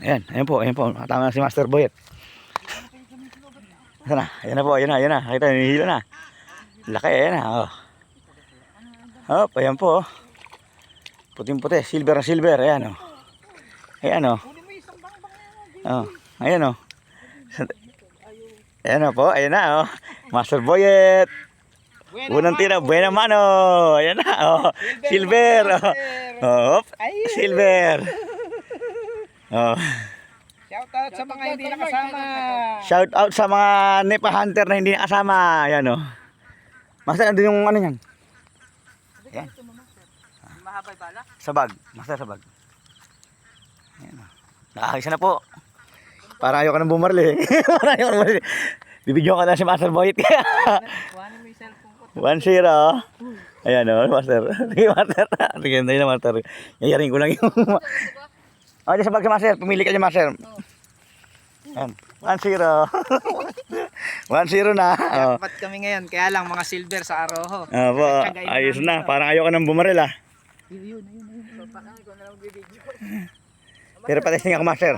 Ayan, ayan po, ayan po. Tama na si Master Boyet. Ayan na, ayan na po, ayan na, ayan na. Nakita, hinihila na. Laki, ayan na. Oh. Hop, ayan po. oh. Puting-puti, silver na silver, ayan oh. Ayan oh. Oh, ayan oh. Ayan na po, ayan na oh. Master Boyet. Unang tira, buena mano. Ayan na oh. Silver. Oh. Oh. Silver. Oh. Shout out sa mga hindi nakasama. Shout out sa mga Nepa Hunter na hindi nakasama. Ayan oh. Master, andun yung ano yan? Ayan. Mahabay bala. Sa bag. Master, sa bag. Ayan oh. Nakakisa na po. Para ayaw ka nang bumarli. Para ayaw ka nang bumarli. Bibigyan ka na si Master Boyet. Ko. 1-0. Ayan o, Master. Sige, Master. Sige, hindi na, Master. Yayarin ko lang yung... O, dyan sa bag si Master. Pumili ka dyan, Master. Ayan. 1-0. 1-0 na. Oh. Dapat kami ngayon, kaya lang mga silver sa Aroho. Opo, ayos na. Parang ayaw ka nang bumaril ah. Yun, yun, yun. Pero patesting ako, Master.